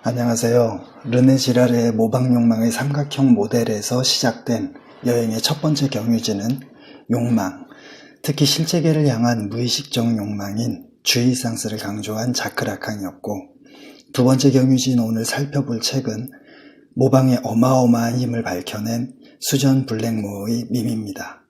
안녕하세요. 르네 지랄의 모방 욕망의 삼각형 모델에서 시작된 여행의 첫 번째 경유지는 욕망, 특히 실제계를 향한 무의식적 욕망인 주의상스를 강조한 자크라캉이었고 두 번째 경유지인 오늘 살펴볼 책은 모방의 어마어마한 힘을 밝혀낸 수전 블랙모어의 밈입니다.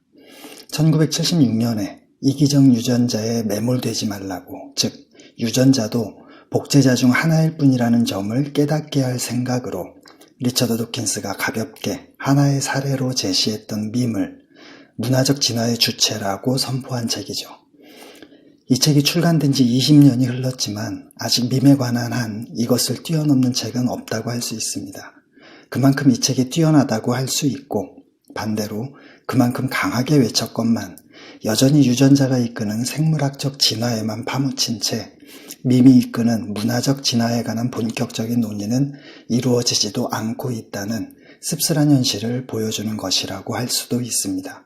1976년에 이기적 유전자에 매몰되지 말라고, 즉 유전자도 복제자 중 하나일 뿐이라는 점을 깨닫게 할 생각으로 리처드 도킨스가 가볍게 하나의 사례로 제시했던 밈을 문화적 진화의 주체라고 선포한 책이죠. 이 책이 출간된 지 20년이 흘렀지만 아직 밈에 관한 한 이것을 뛰어넘는 책은 없다고 할 수 있습니다. 그만큼 이 책이 뛰어나다고 할 수 있고 반대로 그만큼 강하게 외쳤건만 여전히 유전자가 이끄는 생물학적 진화에만 파묻힌 채 밈이 이끄는 문화적 진화에 관한 본격적인 논의는 이루어지지도 않고 있다는 씁쓸한 현실을 보여주는 것이라고 할 수도 있습니다.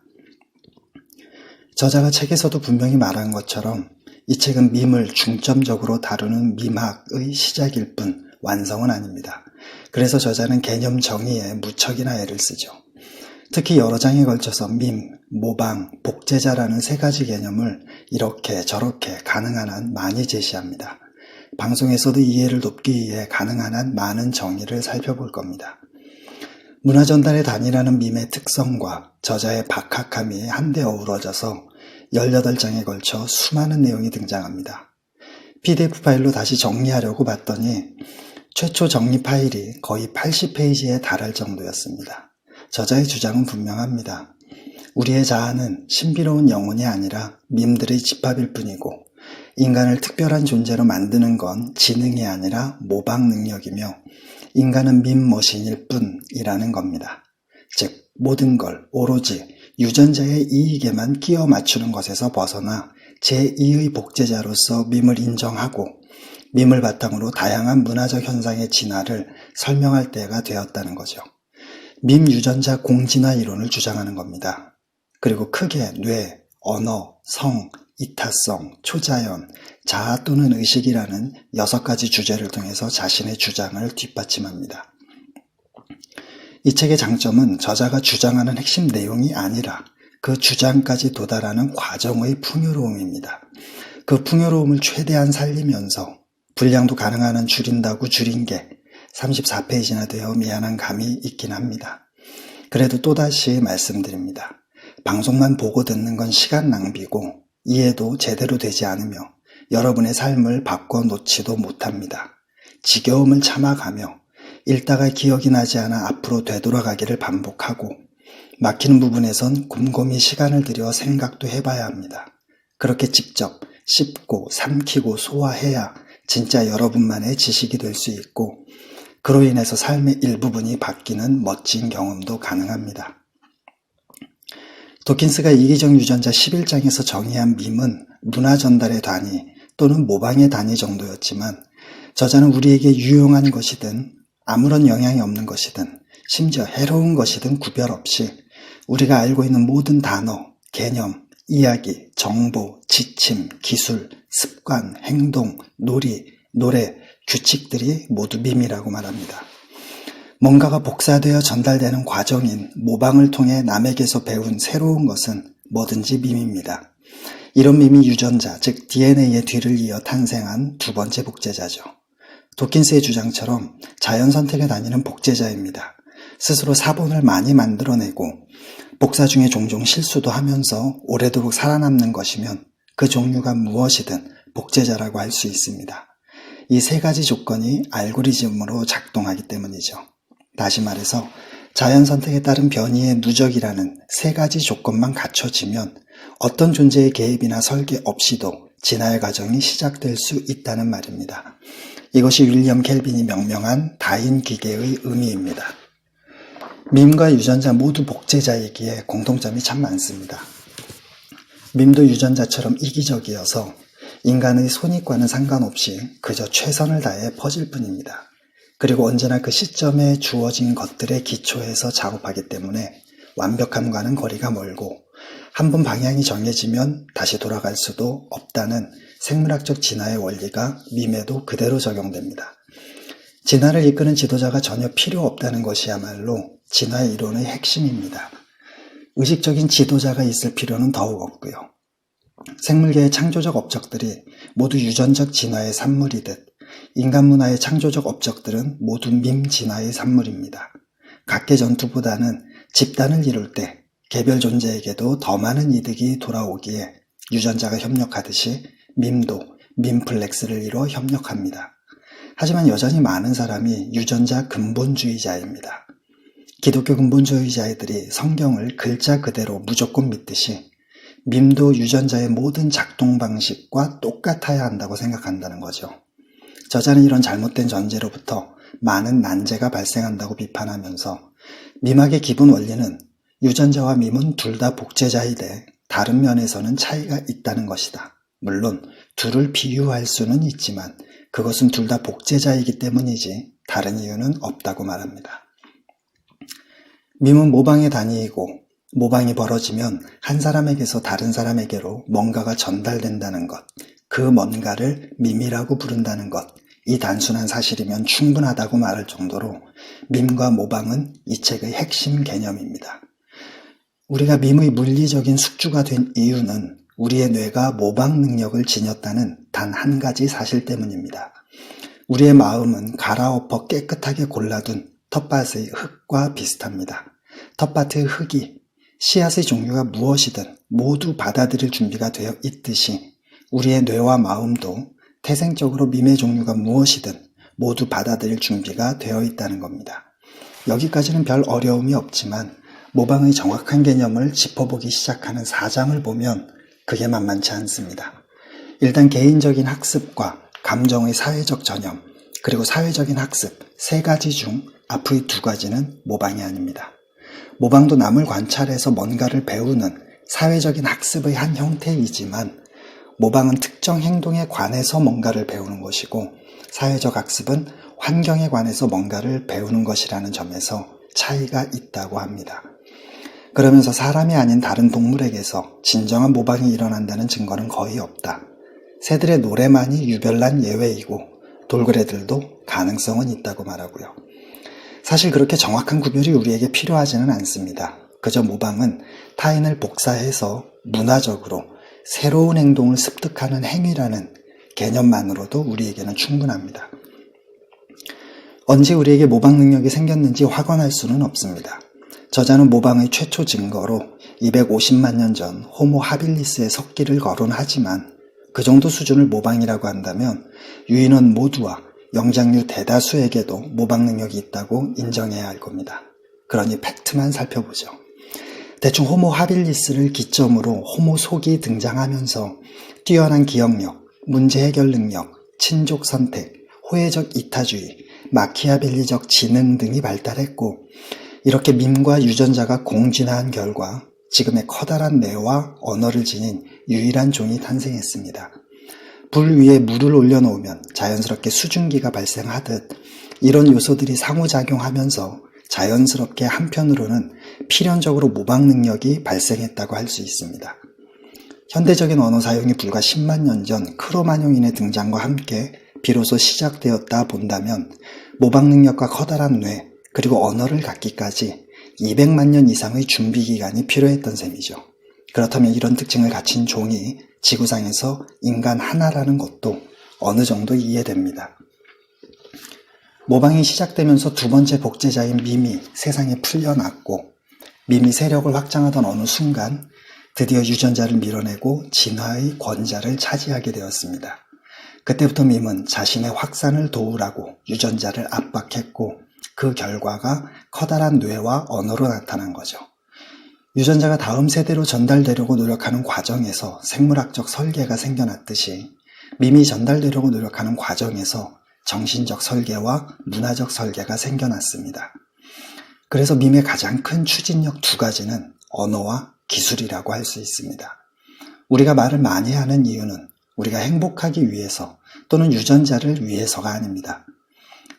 저자가 책에서도 분명히 말한 것처럼 이 책은 밈을 중점적으로 다루는 밈학의 시작일 뿐 완성은 아닙니다. 그래서 저자는 개념 정의에 무척이나 애를 쓰죠. 특히 여러 장에 걸쳐서 밈, 모방, 복제자라는 세 가지 개념을 이렇게 저렇게 가능한 한 많이 제시합니다. 방송에서도 이해를 돕기 위해 가능한 한 많은 정의를 살펴볼 겁니다. 문화 전달의 단위라는 밈의 특성과 저자의 박학함이 한데 어우러져서 18장에 걸쳐 수많은 내용이 등장합니다. PDF 파일로 다시 정리하려고 봤더니 최초 정리 파일이 거의 80페이지에 달할 정도였습니다. 저자의 주장은 분명합니다. 우리의 자아는 신비로운 영혼이 아니라 밈들의 집합일 뿐이고 인간을 특별한 존재로 만드는 건 지능이 아니라 모방 능력이며 인간은 밈머신일 뿐이라는 겁니다. 즉 모든 걸 오로지 유전자의 이익에만 끼워 맞추는 것에서 벗어나 제2의 복제자로서 밈을 인정하고 밈을 바탕으로 다양한 문화적 현상의 진화를 설명할 때가 되었다는 거죠. 밈 유전자 공진화 이론을 주장하는 겁니다. 그리고 크게 뇌, 언어, 성, 이타성, 초자연, 자아 또는 의식이라는 여섯 가지 주제를 통해서 자신의 주장을 뒷받침합니다. 이 책의 장점은 저자가 주장하는 핵심 내용이 아니라 그 주장까지 도달하는 과정의 풍요로움입니다. 그 풍요로움을 최대한 살리면서 분량도 가능한 한 줄인다고 줄인 게 34페이지나 되어 미안한 감이 있긴 합니다. 그래도 또다시 말씀드립니다. 방송만 보고 듣는 건 시간 낭비고 이해도 제대로 되지 않으며 여러분의 삶을 바꿔놓지도 못합니다. 지겨움을 참아가며 읽다가 기억이 나지 않아 앞으로 되돌아가기를 반복하고 막히는 부분에선 곰곰이 시간을 들여 생각도 해봐야 합니다. 그렇게 직접 씹고 삼키고 소화해야 진짜 여러분만의 지식이 될 수 있고 그로 인해서 삶의 일부분이 바뀌는 멋진 경험도 가능합니다. 도킨스가 이기적 유전자 11장에서 정의한 밈은 문화 전달의 단위 또는 모방의 단위 정도였지만 저자는 우리에게 유용한 것이든 아무런 영향이 없는 것이든 심지어 해로운 것이든 구별 없이 우리가 알고 있는 모든 단어, 개념, 이야기, 정보, 지침, 기술, 습관, 행동, 놀이, 노래, 규칙들이 모두 밈이라고 말합니다. 뭔가가 복사되어 전달되는 과정인 모방을 통해 남에게서 배운 새로운 것은 뭐든지 밈입니다. 이런 밈이 유전자, 즉 DNA의 뒤를 이어 탄생한 두 번째 복제자죠. 도킨스의 주장처럼 자연 선택에 다니는 복제자입니다. 스스로 사본을 많이 만들어내고 복사 중에 종종 실수도 하면서 오래도록 살아남는 것이면 그 종류가 무엇이든 복제자라고 할 수 있습니다. 이 세 가지 조건이 알고리즘으로 작동하기 때문이죠. 다시 말해서 자연 선택에 따른 변이의 누적이라는 세 가지 조건만 갖춰지면 어떤 존재의 개입이나 설계 없이도 진화의 과정이 시작될 수 있다는 말입니다. 이것이 윌리엄 켈빈이 명명한 다인 기계의 의미입니다. 밈과 유전자 모두 복제자이기에 공통점이 참 많습니다. 밈도 유전자처럼 이기적이어서 인간의 손익과는 상관없이 그저 최선을 다해 퍼질 뿐입니다. 그리고 언제나 그 시점에 주어진 것들의 기초에서 작업하기 때문에 완벽함과는 거리가 멀고 한 번 방향이 정해지면 다시 돌아갈 수도 없다는 생물학적 진화의 원리가 밈에도 그대로 적용됩니다. 진화를 이끄는 지도자가 전혀 필요 없다는 것이야말로 진화의 이론의 핵심입니다. 의식적인 지도자가 있을 필요는 더욱 없고요. 생물계의 창조적 업적들이 모두 유전적 진화의 산물이듯 인간 문화의 창조적 업적들은 모두 밈 진화의 산물입니다. 각계 전투보다는 집단을 이룰 때 개별 존재에게도 더 많은 이득이 돌아오기에 유전자가 협력하듯이 밈도 밈플렉스를 이뤄 협력합니다. 하지만 여전히 많은 사람이 유전자 근본주의자입니다. 기독교 근본주의자들이 성경을 글자 그대로 무조건 믿듯이 밈도 유전자의 모든 작동 방식과 똑같아야 한다고 생각한다는 거죠. 저자는 이런 잘못된 전제로부터 많은 난제가 발생한다고 비판하면서 밈학의 기본 원리는 유전자와 밈은 둘 다 복제자이되 다른 면에서는 차이가 있다는 것이다. 물론 둘을 비유할 수는 있지만 그것은 둘 다 복제자이기 때문이지 다른 이유는 없다고 말합니다. 밈은 모방의 단위이고 모방이 벌어지면 한 사람에게서 다른 사람에게로 뭔가가 전달된다는 것, 그 뭔가를 밈이라고 부른다는 것, 이 단순한 사실이면 충분하다고 말할 정도로 밈과 모방은 이 책의 핵심 개념입니다. 우리가 밈의 물리적인 숙주가 된 이유는 우리의 뇌가 모방 능력을 지녔다는 단 한 가지 사실 때문입니다. 우리의 마음은 갈아엎어 깨끗하게 골라둔 텃밭의 흙과 비슷합니다. 텃밭의 흙이 씨앗의 종류가 무엇이든 모두 받아들일 준비가 되어 있듯이 우리의 뇌와 마음도 태생적으로 밈의 종류가 무엇이든 모두 받아들일 준비가 되어 있다는 겁니다. 여기까지는 별 어려움이 없지만 모방의 정확한 개념을 짚어보기 시작하는 사장을 보면 그게 만만치 않습니다. 일단 개인적인 학습과 감정의 사회적 전염, 그리고 사회적인 학습 세 가지 중 앞의 두 가지는 모방이 아닙니다. 모방도 남을 관찰해서 뭔가를 배우는 사회적인 학습의 한 형태이지만 모방은 특정 행동에 관해서 뭔가를 배우는 것이고 사회적 학습은 환경에 관해서 뭔가를 배우는 것이라는 점에서 차이가 있다고 합니다. 그러면서 사람이 아닌 다른 동물에게서 진정한 모방이 일어난다는 증거는 거의 없다. 새들의 노래만이 유별난 예외이고 돌고래들도 가능성은 있다고 말하고요. 사실 그렇게 정확한 구별이 우리에게 필요하지는 않습니다. 그저 모방은 타인을 복사해서 문화적으로 새로운 행동을 습득하는 행위라는 개념만으로도 우리에게는 충분합니다. 언제 우리에게 모방 능력이 생겼는지 확언할 수는 없습니다. 저자는 모방의 최초 증거로 250만 년 전 호모 하빌리스의 석기를 거론하지만 그 정도 수준을 모방이라고 한다면 유인원 모두와 영장류 대다수에게도 모방 능력이 있다고 인정해야 할 겁니다. 그러니 팩트만 살펴보죠. 대충 호모 하빌리스를 기점으로 호모 속이 등장하면서 뛰어난 기억력, 문제 해결 능력, 친족 선택, 호혜적 이타주의, 마키아벨리적 지능 등이 발달했고 이렇게 밈과 유전자가 공진한 결과 지금의 커다란 뇌와 언어를 지닌 유일한 종이 탄생했습니다. 불 위에 물을 올려놓으면 자연스럽게 수증기가 발생하듯 이런 요소들이 상호작용하면서 자연스럽게 한편으로는 필연적으로 모방 능력이 발생했다고 할 수 있습니다. 현대적인 언어 사용이 불과 10만 년 전 크로마뇽인의 등장과 함께 비로소 시작되었다 본다면 모방 능력과 커다란 뇌, 그리고 언어를 갖기까지 200만 년 이상의 준비 기간이 필요했던 셈이죠. 그렇다면 이런 특징을 갖춘 종이 지구상에서 인간 하나라는 것도 어느 정도 이해됩니다. 모방이 시작되면서 두 번째 복제자인 밈이 세상에 풀려났고 밈이 세력을 확장하던 어느 순간 드디어 유전자를 밀어내고 진화의 권자를 차지하게 되었습니다. 그때부터 밈은 자신의 확산을 도우라고 유전자를 압박했고 그 결과가 커다란 뇌와 언어로 나타난 거죠. 유전자가 다음 세대로 전달되려고 노력하는 과정에서 생물학적 설계가 생겨났듯이 밈이 전달되려고 노력하는 과정에서 정신적 설계와 문화적 설계가 생겨났습니다. 그래서 밈의 가장 큰 추진력 두 가지는 언어와 기술이라고 할 수 있습니다. 우리가 말을 많이 하는 이유는 우리가 행복하기 위해서 또는 유전자를 위해서가 아닙니다.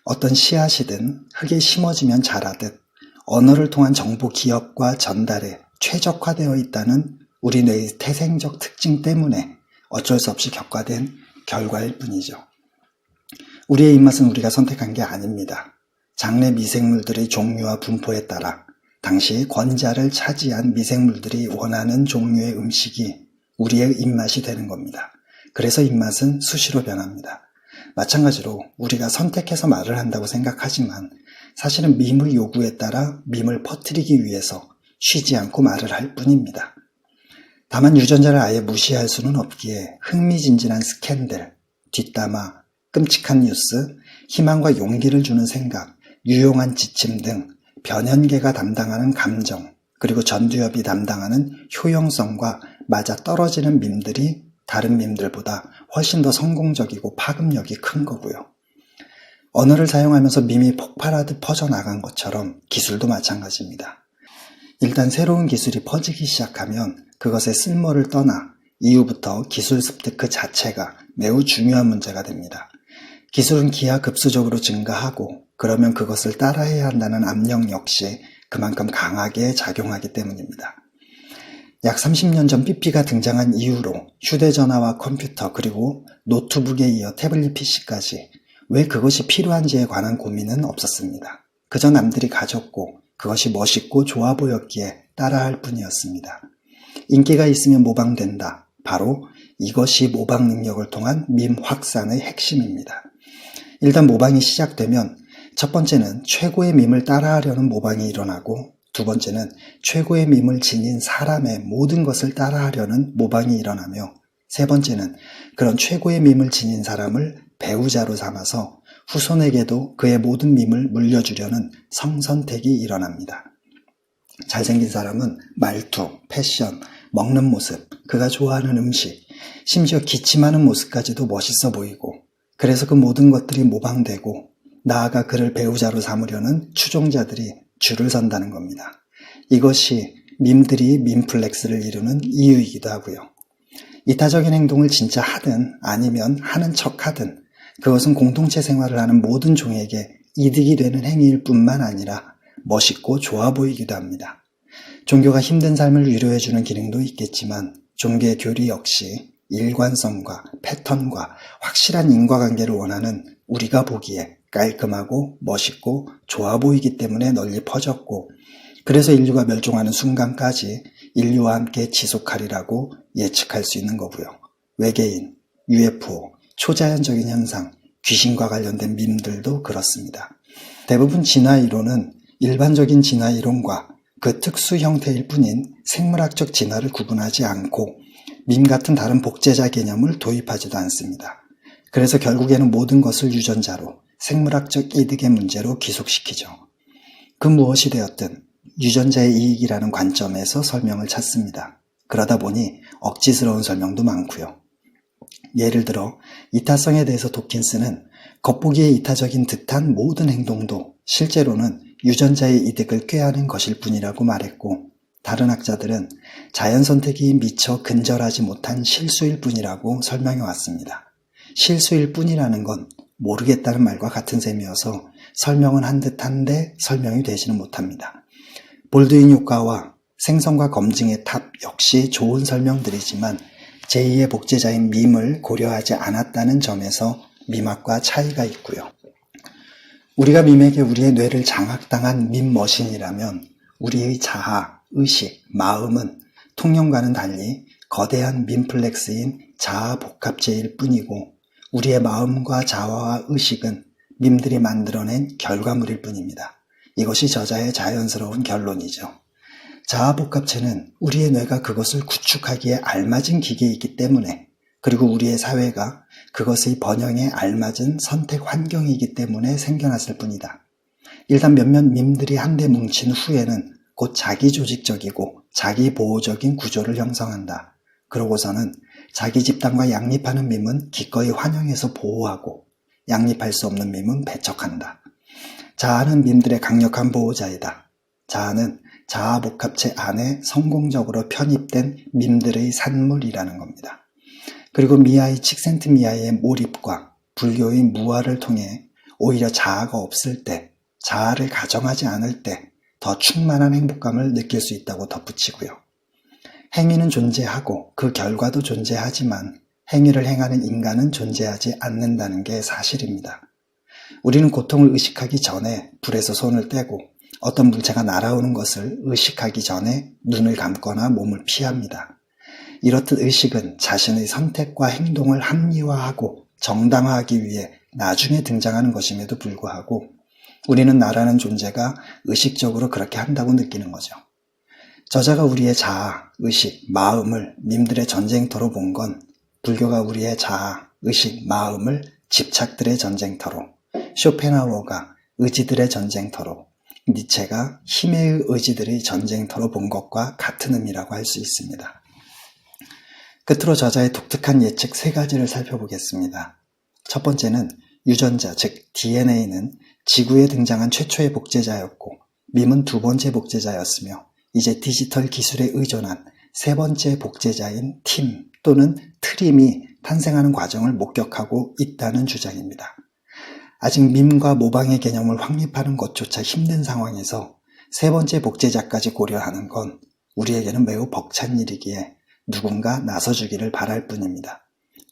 어떤 씨앗이든 흙에 심어지면 자라듯 언어를 통한 정보 기업과 전달에 최적화되어 있다는 우리 뇌의 태생적 특징 때문에 어쩔 수 없이 격화된 결과일 뿐이죠. 우리의 입맛은 우리가 선택한 게 아닙니다. 장내 미생물들의 종류와 분포에 따라 당시 권자를 차지한 미생물들이 원하는 종류의 음식이 우리의 입맛이 되는 겁니다. 그래서 입맛은 수시로 변합니다. 마찬가지로 우리가 선택해서 말을 한다고 생각하지만 사실은 밈의 요구에 따라 밈을 퍼뜨리기 위해서 쉬지 않고 말을 할 뿐입니다. 다만 유전자를 아예 무시할 수는 없기에 흥미진진한 스캔들, 뒷담화, 끔찍한 뉴스, 희망과 용기를 주는 생각, 유용한 지침 등 변현계가 담당하는 감정, 그리고 전두엽이 담당하는 효용성과 맞아 떨어지는 밈들이 다른 밈들보다 훨씬 더 성공적이고 파급력이 큰 거고요. 언어를 사용하면서 밈이 폭발하듯 퍼져나간 것처럼 기술도 마찬가지입니다. 일단 새로운 기술이 퍼지기 시작하면 그것의 쓸모를 떠나 이후부터 기술 습득 그 자체가 매우 중요한 문제가 됩니다. 기술은 기하급수적으로 증가하고 그러면 그것을 따라해야 한다는 압력 역시 그만큼 강하게 작용하기 때문입니다. 약 30년 전 삐삐가 등장한 이후로 휴대전화와 컴퓨터 그리고 노트북에 이어 태블릿 PC까지 왜 그것이 필요한지에 관한 고민은 없었습니다. 그저 남들이 가졌고 그것이 멋있고 좋아 보였기에 따라할 뿐이었습니다. 인기가 있으면 모방된다. 바로 이것이 모방 능력을 통한 밈 확산의 핵심입니다. 일단 모방이 시작되면 첫 번째는 최고의 밈을 따라하려는 모방이 일어나고 두 번째는 최고의 밈을 지닌 사람의 모든 것을 따라하려는 모방이 일어나며 세 번째는 그런 최고의 밈을 지닌 사람을 배우자로 삼아서 후손에게도 그의 모든 밈을 물려주려는 성선택이 일어납니다. 잘생긴 사람은 말투, 패션, 먹는 모습, 그가 좋아하는 음식, 심지어 기침하는 모습까지도 멋있어 보이고, 그래서 그 모든 것들이 모방되고, 나아가 그를 배우자로 삼으려는 추종자들이 줄을 선다는 겁니다. 이것이 밈들이 밈플렉스를 이루는 이유이기도 하고요. 이타적인 행동을 진짜 하든 아니면 하는 척 하든 그것은 공동체 생활을 하는 모든 종에게 이득이 되는 행위일 뿐만 아니라 멋있고 좋아 보이기도 합니다. 종교가 힘든 삶을 위로해주는 기능도 있겠지만 종교의 교리 역시 일관성과 패턴과 확실한 인과관계를 원하는 우리가 보기에 깔끔하고 멋있고 좋아 보이기 때문에 널리 퍼졌고 그래서 인류가 멸종하는 순간까지 인류와 함께 지속하리라고 예측할 수 있는 거고요. 외계인, UFO, 초자연적인 현상, 귀신과 관련된 밈들도 그렇습니다. 대부분 진화 이론은 일반적인 진화 이론과 그 특수 형태일 뿐인 생물학적 진화를 구분하지 않고 밈 같은 다른 복제자 개념을 도입하지도 않습니다. 그래서 결국에는 모든 것을 유전자로 생물학적 이득의 문제로 기속시키죠. 그 무엇이 되었든 유전자의 이익이라는 관점에서 설명을 찾습니다. 그러다 보니 억지스러운 설명도 많고요. 예를 들어 이타성에 대해서 도킨스는 겉보기에 이타적인 듯한 모든 행동도 실제로는 유전자의 이득을 꾀하는 것일 뿐이라고 말했고 다른 학자들은 자연 선택이 미처 근절하지 못한 실수일 뿐이라고 설명해 왔습니다. 실수일 뿐이라는 건 모르겠다는 말과 같은 셈이어서 설명은 한 듯한데 설명이 되지는 못합니다. 볼드윈 효과와 생성과 검증의 탑 역시 좋은 설명들이지만 제2의 복제자인 밈을 고려하지 않았다는 점에서 밈학과 차이가 있고요. 우리가 밈에게 우리의 뇌를 장악당한 밈 머신이라면 우리의 자아, 의식, 마음은 통념과는 달리 거대한 밈플렉스인 자아 복합체일 뿐이고 우리의 마음과 자아와 의식은 밈들이 만들어낸 결과물일 뿐입니다. 이것이 저자의 자연스러운 결론이죠. 자아복합체는 우리의 뇌가 그것을 구축하기에 알맞은 기계이기 때문에 그리고 우리의 사회가 그것의 번영에 알맞은 선택 환경이기 때문에 생겨났을 뿐이다. 일단 몇몇 밈들이 한데 뭉친 후에는 곧 자기 조직적이고 자기 보호적인 구조를 형성한다. 그러고서는 자기 집단과 양립하는 밈은 기꺼이 환영해서 보호하고 양립할 수 없는 밈은 배척한다. 자아는 밈들의 강력한 보호자이다. 자아는 자아복합체 안에 성공적으로 편입된 밈들의 산물이라는 겁니다. 그리고 미아이 칙센트 미아이의 몰입과 불교의 무아를 통해 오히려 자아가 없을 때, 자아를 가정하지 않을 때 더 충만한 행복감을 느낄 수 있다고 덧붙이고요. 행위는 존재하고 그 결과도 존재하지만 행위를 행하는 인간은 존재하지 않는다는 게 사실입니다. 우리는 고통을 의식하기 전에 불에서 손을 떼고 어떤 물체가 날아오는 것을 의식하기 전에 눈을 감거나 몸을 피합니다. 이렇듯 의식은 자신의 선택과 행동을 합리화하고 정당화하기 위해 나중에 등장하는 것임에도 불구하고 우리는 나라는 존재가 의식적으로 그렇게 한다고 느끼는 거죠. 저자가 우리의 자아, 의식, 마음을 밈들의 전쟁터로 본 건 불교가 우리의 자아, 의식, 마음을 집착들의 전쟁터로, 쇼펜하우어가 의지들의 전쟁터로, 니체가 힘의 의지들의 전쟁터로 본 것과 같은 의미라고 할 수 있습니다. 끝으로 저자의 독특한 예측 세 가지를 살펴보겠습니다. 첫 번째는 유전자, 즉 DNA는 지구에 등장한 최초의 복제자였고 밈은 두 번째 복제자였으며 이제 디지털 기술에 의존한 세 번째 복제자인 팀 또는 트림이 탄생하는 과정을 목격하고 있다는 주장입니다. 아직 밈과 모방의 개념을 확립하는 것조차 힘든 상황에서 세 번째 복제자까지 고려하는 건 우리에게는 매우 벅찬 일이기에 누군가 나서주기를 바랄 뿐입니다.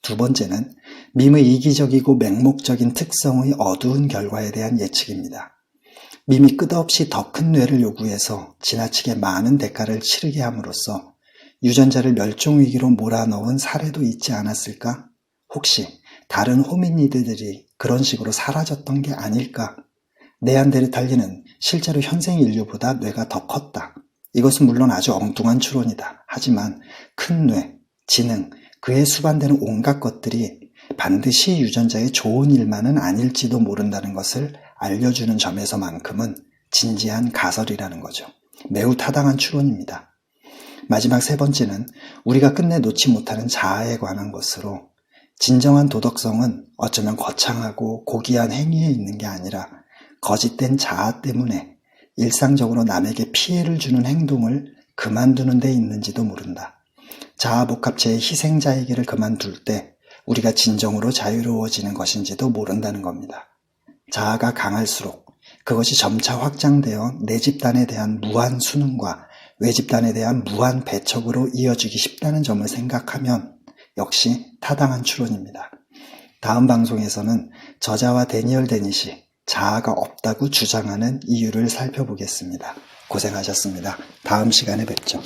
두 번째는 밈의 이기적이고 맹목적인 특성의 어두운 결과에 대한 예측입니다. 밈이 끝없이 더 큰 뇌를 요구해서 지나치게 많은 대가를 치르게 함으로써 유전자를 멸종위기로 몰아넣은 사례도 있지 않았을까? 혹시 다른 호미니드들이 그런 식으로 사라졌던 게 아닐까? 네안데르탈리는 실제로 현생 인류보다 뇌가 더 컸다. 이것은 물론 아주 엉뚱한 추론이다. 하지만 큰 뇌, 지능, 그에 수반되는 온갖 것들이 반드시 유전자의 좋은 일만은 아닐지도 모른다는 것을 알려주는 점에서만큼은 진지한 가설이라는 거죠. 매우 타당한 추론입니다. 마지막 세 번째는 우리가 끝내 놓지 못하는 자아에 관한 것으로 진정한 도덕성은 어쩌면 거창하고 고귀한 행위에 있는 게 아니라 거짓된 자아 때문에 일상적으로 남에게 피해를 주는 행동을 그만두는 데 있는지도 모른다. 자아복합체의 희생자이기를 그만둘 때 우리가 진정으로 자유로워지는 것인지도 모른다는 겁니다. 자아가 강할수록 그것이 점차 확장되어 내 집단에 대한 무한 수능과 외 집단에 대한 무한 배척으로 이어지기 쉽다는 점을 생각하면 역시 타당한 추론입니다. 다음 방송에서는 저자와 데니얼 데니시 자아가 없다고 주장하는 이유를 살펴보겠습니다. 고생하셨습니다. 다음 시간에 뵙죠.